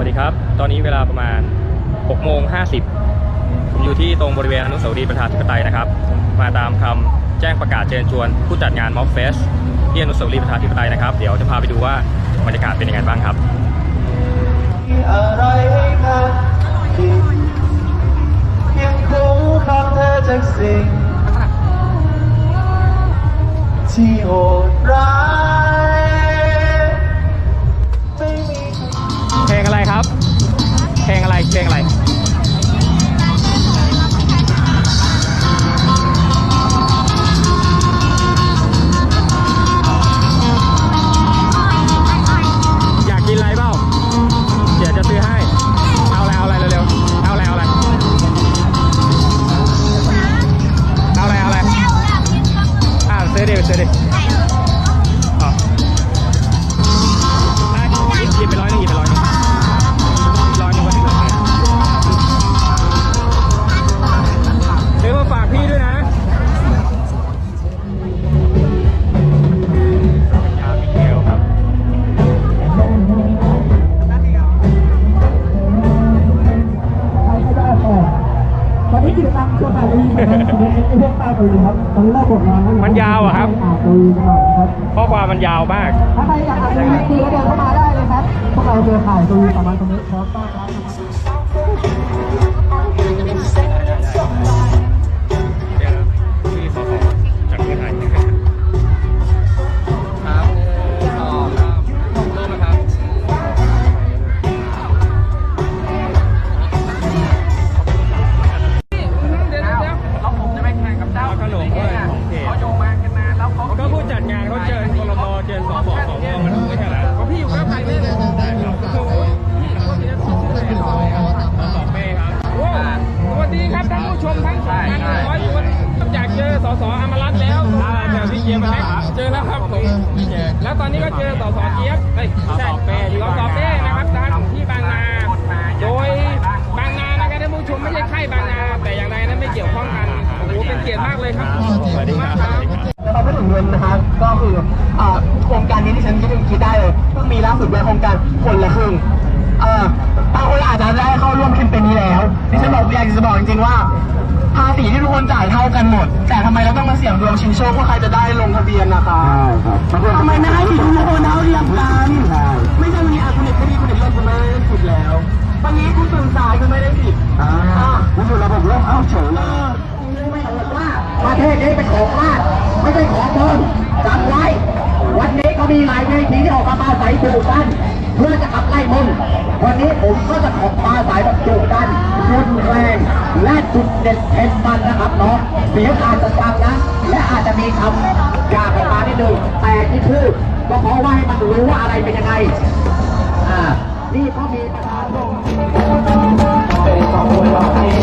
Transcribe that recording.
วัสดีครับ ตอนนี้เวลาประมาณ6โมง50 ผมอยู่ที่ตรงบริเวณอนุสาวรีย์ประชาธิปไตยนะครับ มาตามคำแจ้งประกาศเชิญชวนผู้จัดงานม็อบเฟสที่อนุสาวรีย์ประชาธิปไตยนะครับ เดี๋ยวจะพาไปดูว่าบรรยากาศเป็นยังไงบ้างครับอะไรให้กันคิดยังคงคำเธอจากสิ่งที่โหด มาแล้วมันยาวอะครับอ่านตัวรีกันหน่อยนะครับข้อความมันยาวมากถ้าใครอยากอ่านตัวรีคือเดินเข้ามาได้เลยครับพวกเราเครือข่ายตัวรีประมาณตรงนี้พร้อมต้อนรับ คลมเชิญสสสวมันไม่ใช่เหรอพี่อยู่กับใครเนี่ยครับสสเป้ครับสวัสดีครับท่านผู้ชมทั้งสองพันหนึ่งร้อยคนอยากเจอสสอมรัตน์แล้วเจอพี่เจี๊ยบไหมครับเจอแล้วครับผมแล้วตอนนี้ก็เจอสสเจี๊ยบเอ้ยไม่ใช่สสเป้สสเป้นะครับท่านที่บางนา โดยบางนานะครับท่านผู้ชมไม่ใช่ค่ายบางนา แต่อย่างไรนั้นไม่เกี่ยวข้องกันโอ้โหเป็นเกียรติมากเลยครับสวัสดีครับสวัสดีครับเราไม่ถึงเงินนะครับ คืออ่าโครงการนี้ที่ฉันคิดถึงคิดได้เลยเพิ่งมีล่าสุดเป็นโครงการคนละครึ่งเอ่อบางคนอาจจะได้เข้าร่วมแคมเปญนี้แล้วดิฉันบอกอยากจะบอกจริงๆว่าภาษีที่ทุกคนจ่ายเท่ากันหมด แต่ทำไมเราต้องมาเสี่ยงดวงชิงโชคว่าใครจะได้ลงทะเบียนนะคะทำไมไม่ให้ทุกคนเท่าเทียมกันไม่ใช่วันนี้อาคุณเด็กไม่ดีคุณเด็กเล่นคุณไม่ได้ผิดแล้ว วันนี้คุณตื่นสายคุณไม่ได้ผิดอ่าคุณอยู่ระบบร่มเอ้าเฉยเลยไม่เอาว่า ประเทศนี้เป็นของราชไม่ใช่ของตนจำไว้ วันนี้ก็มีหลายเวทีที่ออกมาปาศัยจูกันเพื่อจะขับไล่มึงวันนี้ผมก็จะขอปาศัยแบบจูกันรุนแรงและจุดเด็ดเผ็ดมันนะครับเนาะเสียงอาจจะฟังนะ และอาจจะมีคำหยาบออกมานิดนึงแต่ที่พูดก็เพราะว่าให้มันรู้ว่าอะไรเป็นยังไงอ่านี่ก็มีประชาชนเป็นของคนเรา